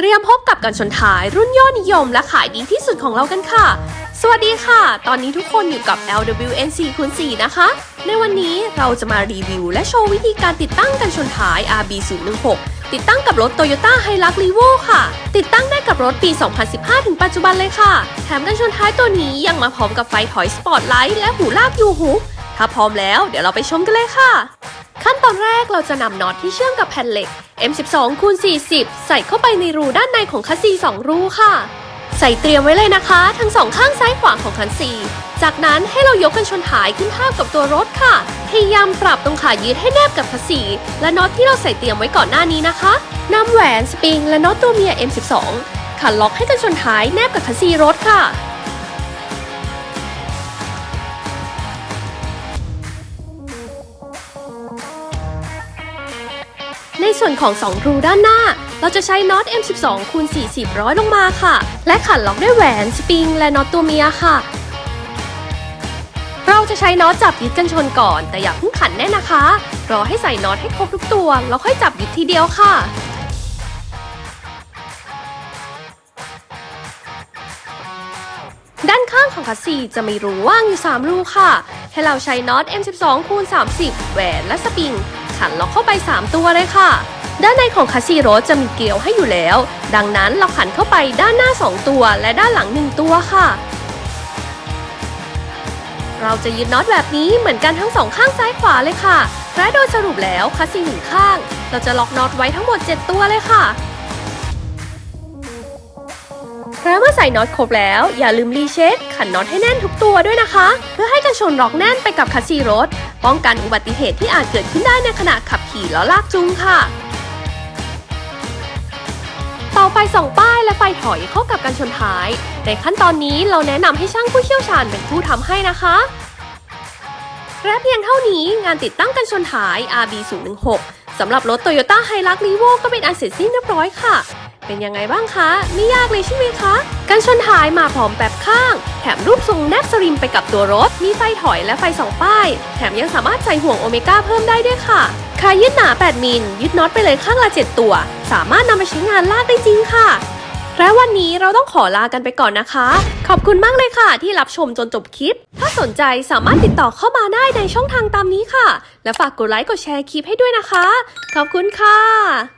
เตรียมพบกับการชนท้ายรุ่นยอดนิยมและขายดีที่สุดของเรากันค่ะ สวัสดีค่ะ ตอนนี้ทุกคนอยู่กับ LWNC คูณ4นะคะ ในวันนี้เราจะมารีวิว และโชว์วิธีการติดตั้งกันชนท้าย RB016 ติดตั้งกับรถ Toyota Hilux Revo ค่ะ ติดตั้งได้กับรถปี 2015 ถึงปัจจุบันเลยค่ะ แถมกันชนท้ายตัวนี้ยังมาพร้อมกับไฟถอยสปอตไลท์และหูลากยูฮูถ้าพร้อมแล้วเดี๋ยวเราไปชมกันเลยค่ะ ขั้นตอนแรกเราจะนำน็อตที่เชื่อมกับแผ่นเหล็ก M12 คูณ40 ใส่เข้าไปในรูด้านในของคัสซี2รูค่ะ ใส่เตรียมไว้เลยนะคะ ทั้งสองข้างซ้ายขวาของคันซีจากนั้นให้เรายกกันชนท้ายขึ้นทากับตัวรถค่ะ พยายามปรับตรงขายืดให้แนบกับคัสซีและน็อตที่เราใส่เตรียมไว้ก่อนหน้านี้นะคะนำแหวนสปริงและน็อตตัวเมีย M12 ขันล็อกให้กันชนท้ายแนบกับคัสซีรถค่ะ ในส่วนของ 2 รูด้านหน้า เราจะใช้น็อต M12 คูณ40 ร้อยลงมาค่ะ และขันล็อกด้วยแหวน สปริง และน็อตตัวเมียค่ะ เราจะใช้น็อตจับยึดกันชนก่อน แต่อย่าเพิ่งขันแน่นนะคะ รอให้ใส่น็อตให้ครบทุกตัว แล้วค่อยจับยึดทีเดียวค่ะด้านข้างของคัสซีจะมีรูว่างอยู่ 3 รูค่ะ ให้เราใช้น็อต M12 คูณ30 แหวนและสปริง ขันล็อกเข้าไป 3 ตัวเลยค่ะ ด้านในของคัสซีรถจะมีเกลียวให้อยู่แล้ว ดังนั้นเราขันเข้าไปด้านหน้า 2 ตัวและด้านหลัง 1 ตัวค่ะ เราจะยึดน็อตแบบนี้เหมือนกันทั้งสองข้างซ้ายขวาเลยค่ะและโดยสรุปแล้วคัสซีหนึ่งข้าง เราจะล็อกน็อตไว้ทั้งหมด 7 ตัวเลยค่ะแล้เมื่อใส่น็อตครบแล้ว อย่าลืมรีเช็คขันน็อตให้แน่นทุกตัวด้วยนะคะ เพื่อให้กันชนล็อกแน่นไปกับคัสซีรถ ป้องกันอุบัติเหตุที่อาจเกิดขึ้นได้ในขณะขับขี่แล้วลากจูงค่ะ ต่อไฟส่องป้ายและไฟถอยเข้ากับกันชนท้าย ในขั้นตอนนี้เราแนะนำให้ช่างผู้เชี่ยวชาญเป็นผู้ทำให้นะคะและเพียงเท่านี้งานติดตั้งกันชนท้าย RB016 สำหรับรถ Toyota Hilux Revo ก็เป็นอันเสร็จสิ้นเรียบร้อยค่ะ เป็นยังไงบ้างคะ ไม่ยากเลยใช่ไหมคะ กันชนท้ายมาพร้อมแบบข้าง แถมรูปทรงแนบสลิมไปกับตัวรถ มีไฟถอยและไฟสองป้าย แถมยังสามารถใส่ห่วงโอเมก้าเพิ่มได้ด้วยค่ะคายึดหนา 8 มิล ยึดน็อตไปเลยข้างละ 7 ตัว สามารถนำไปใช้งานลากได้จริงค่ะ และวันนี้เราต้องขอลากันไปก่อนนะคะ ขอบคุณมากเลยค่ะ ที่รับชมจนจบคลิป ถ้าสนใจสามารถติดต่อเข้ามาได้ในช่องทางตามนี้ค่ะ และฝากกดไลค์กดแชร์คลิปให้ด้วยนะคะ ขอบคุณค่ะ